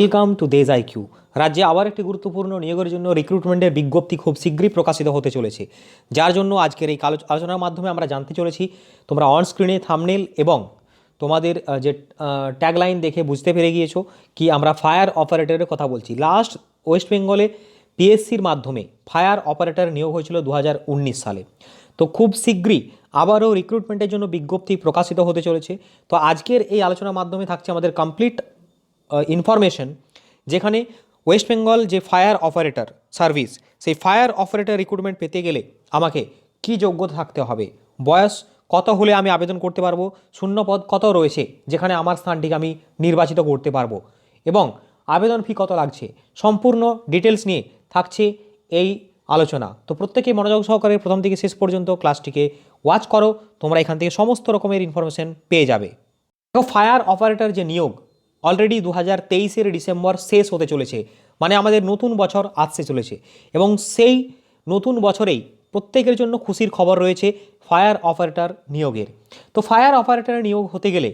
Welcome to দেজ I Q রাজ্যে আবার একটি গুরুত্বপূর্ণ নিয়োগের জন্য রিক্রুটমেন্টের বিজ্ঞপ্তি খুব শীঘ্রই প্রকাশিত হতে চলেছে। যার জন্য আজকের এই আলো- আলোচনার মাধ্যমে আমরা জানতে চলেছি, তোমরা অন স্ক্রিনে থামনেল এবং তোমাদের যে ট্যাগলাইন দেখে বুঝতে পেরে গিয়েছো কি আমরা ফায়ার অপারেটরের কথা বলছি। লাস্ট ওয়েস্ট বেঙ্গলে পিএসসির মাধ্যমে ফায়ার অপারেটর নিয়োগ হয়েছিল দু হাজার উনিশ সালে। তো খুব শীঘ্রই আবারও রিক্রুটমেন্টের জন্য বিজ্ঞপ্তি প্রকাশিত হতে চলেছে। তো আজকের এই আলোচনার মাধ্যমে থাকছে আমাদের কমপ্লিট ইনফরমেশন যেখানে ওয়েস্ট বেঙ্গল যে ফায়ার অপারেটর সার্ভিস সেই ফায়ার অপারেটর রিক্রুটমেন্ট পেতে গেলে আমাকে কি যোগ্যতা থাকতে হবে? বয়স কত হলে আমি আবেদন করতে পারব? শূন্য পদ কত রয়েছে? যেখানে আমার স্থানটিকে আমি নির্বাচিত করতে পারব। এবং আবেদন ফি কত লাগছে? সম্পূর্ণ ডিটেলস নিয়ে থাকছে এই আলোচনা। তো প্রত্যেকেই মনোযোগ সহকারে প্রথম থেকে শেষ পর্যন্ত ক্লাসটিকে ওয়াচ করো। তোমরা এখান থেকে সমস্ত রকমের ইনফরমেশন পেয়ে যাবে। ফায়ার অপারেটর যে নিয়োগ অলরেডি দু হাজার তেইশের ডিসেম্বর শেষ হতে চলেছে। মানে আমাদের নতুন বছর আসতে চলেছে। এবং সেই নতুন বছরেই প্রত্যেকের জন্য খুশির খবর রয়েছে ফায়ার অপারেটর নিয়োগের। তো ফায়ার অপারেটর নিয়োগ হতে গেলে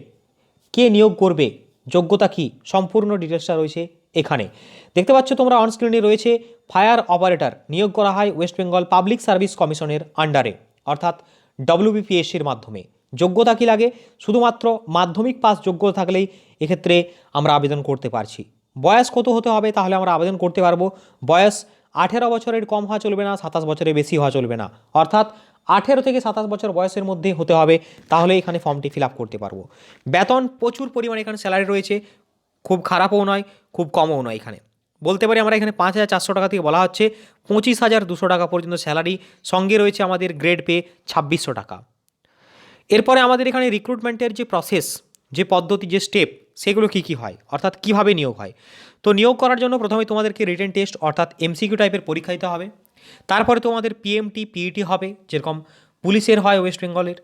কে নিয়োগ করবে? যোগ্যতা কি? সম্পূর্ণ ডিটেলসটা রয়েছে এখানে। দেখতে পাচ্ছ তোমরা অনস্ক্রিনে রয়েছে ফায়ার অপারেটর নিয়োগ করা হয় ওয়েস্ট বেঙ্গল পাবলিক সার্ভিস কমিশনের আন্ডারে অর্থাৎ ডব্লিউবিপিএসসির মাধ্যমে। যোগ্যতা কি লাগে? শুধুমাত্র মাধ্যমিক পাস যোগ্য থাকলেই এক্ষেত্রে আমরা আবেদন করতে পারছি। বয়স কত হতে হবে? তাহলে আমরা আবেদন করতে পারব। বয়স আঠেরো বছরের কম হওয়া চলবে না, সাতাশ বছরের বেশি হওয়া চলবে না। অর্থাৎ আঠেরো থেকে সাতাশ বছর বয়সের মধ্যে হতে হবে, তাহলে এখানে ফর্মটি ফিল আপ করতে পারব। বেতন প্রচুর পরিমাণে এখানে স্যালারি রয়েছে। খুব খারাপও নয়, খুব কমও নয় এখানে। বলতে পারি আমরা এখানে পাঁচ হাজার চারশো টাকা থেকে বলা হচ্ছে। পঁচিশ হাজার দুশো টাকা পর্যন্ত স্যালারি। সঙ্গে রয়েছে আমাদের গ্রেড পে ছাব্বিশশো টাকা। এরপরে আমাদের এখানে রিক্রুটমেন্টের যে প্রসেস যে পদ্ধতি, যে স্টেপ সেগুলো কী কী হয়? অর্থাৎ কীভাবে নিয়োগ হয়? তো নিয়োগ করার জন্য প্রথমে তোমাদেরকে রিটেন টেস্ট অর্থাৎ এমসিকিউ টাইপের পরীক্ষা দিতে হবে। তারপরে তোমাদের পিএমটি পিইটি হবে, যেরকম পুলিশের হয় ওয়েস্ট বেঙ্গলের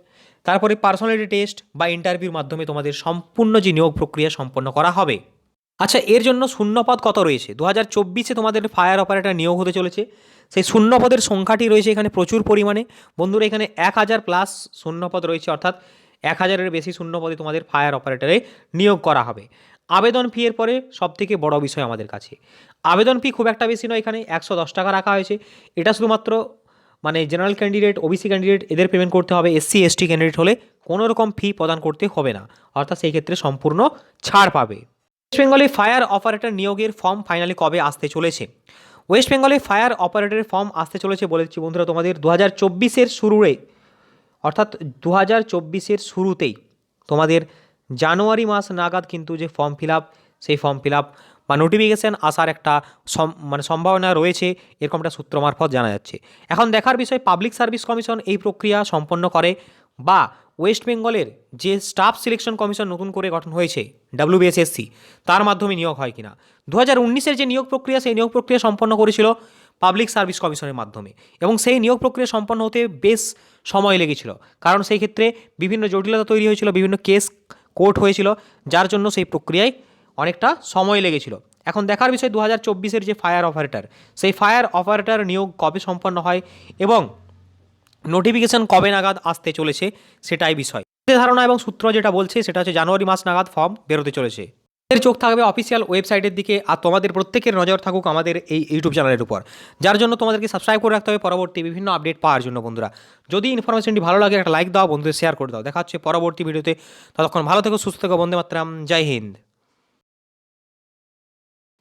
তারপরে পার্সোনালিটি টেস্ট বা ইন্টারভিউর মাধ্যমে তোমাদের সম্পূর্ণ যে নিয়োগ প্রক্রিয়া সম্পন্ন করা হবে। আচ্ছা এর জন্য শূন্যপদ কত রয়েছে? দু হাজার চব্বিশে তোমাদের ফায়ার অপারেটর নিয়োগ হতে চলেছে। সেই শূন্যপদের সংখ্যাটি রয়েছে এখানে প্রচুর পরিমাণে। বন্ধুরা, এখানে এক হাজার প্লাস শূন্যপদ রয়েছে, অর্থাৎ এক হাজারের বেশি শূন্যপদে তোমাদের ফায়ার অপারেটরে নিয়োগ করা হবে। আবেদন ফি এর পরে সবথেকে বড় বিষয় আমাদের কাছে। আবেদন ফি খুব একটা বেশি নয় এখানে, একশো দশ টাকা রাখা হয়েছে। এটা শুধুমাত্র মানে জেনারেল ক্যান্ডিডেট ওবিসি ক্যান্ডিডেট এদের পেমেন্ট করতে হবে। এসসি এসটি ক্যান্ডিডেট হলে কোনো রকম ফি প্রদান করতে হবে না। অর্থাৎ সেই ক্ষেত্রে সম্পূর্ণ ছাড় পাবে। ওয়েস্ট বেঙ্গলে ফায়ার অপারেটর নিয়োগের ফর্ম ফাইনালি কবে আসতে চলেছে? ওয়েস্ট বেঙ্গলে ফায়ার অপারেটরের ফর্ম আসতে চলেছে বলেছি বন্ধুরা তোমাদের। দু হাজার চব্বিশের শুরুরে অর্থাৎ দু হাজার চব্বিশের শুরুতেই তোমাদের জানুয়ারি মাস নাগাদ কিন্তু যে ফর্ম ফিল আপ, সেই ফর্ম ফিল আপ বা নোটিফিকেশান আসার একটা সম- মানে সম্ভাবনা রয়েছে, এরকম একটা সূত্র মারফত জানা যাচ্ছে। এখন দেখার বিষয়, পাবলিক সার্ভিস কমিশন এই প্রক্রিয়া সম্পন্ন করে বা ওয়েস্ট বেঙ্গলের যে স্টাফ সিলেকশন কমিশন নতুন করে গঠন হয়েছে ডাব্লিউবিএসএসসি তার মাধ্যমে নিয়োগ হয় কিনা? দু হাজার উনিশের যে নিয়োগ প্রক্রিয়া, সেই নিয়োগ প্রক্রিয়া সম্পন্ন করেছিল পাবলিক সার্ভিস কমিশনের মাধ্যমে। এবং সেই নিয়োগ প্রক্রিয়া সম্পন্ন হতে বেশ সময় লেগেছিল। কারণ সেই ক্ষেত্রে বিভিন্ন জটিলতা তৈরি হয়েছিল, বিভিন্ন কেস কোর্ট হয়েছিল, যার জন্য সেই প্রক্রিয়ায় অনেকটা সময় লেগেছিল। এখন দেখার বিষয় দু হাজার চব্বিশের যে ফায়ার অপারেটর, সেই ফায়ার অপারেটর নিয়োগ কবে সম্পন্ন হয় এবং নোটিফিকেশন কবে নাগাদ আসতে চলেছে, সেটাই বিষয়। ধারণা এবং সূত্র যেটা বলছে, সেটা হচ্ছে জানুয়ারি মাস নাগাদ ফর্ম বেরোতে চলেছে। চোখ থাকবে অফিসিয়াল ওয়েবসাইটের দিকে আর তোমাদের প্রত্যেকের নজর থাকুক আমাদের এই ইউটিউব চ্যানেলের উপর। যার জন্য তোমাদেরকে সাবস্ক্রাইব করে রাখতে হবে। পরবর্তী বিভিন্ন আপডেট পাওয়ার জন্য বন্ধুরা। যদি ইনফরমেশনটি ভালো লাগে, একটা লাইক দাও, বন্ধুদের শেয়ার করে দাও। দেখা হচ্ছে পরবর্তী ভিডিওতে ততক্ষণ ভালো থেকো, সুস্থ থেকো, বন্দে মাত্রাম। জয় হিন্দ।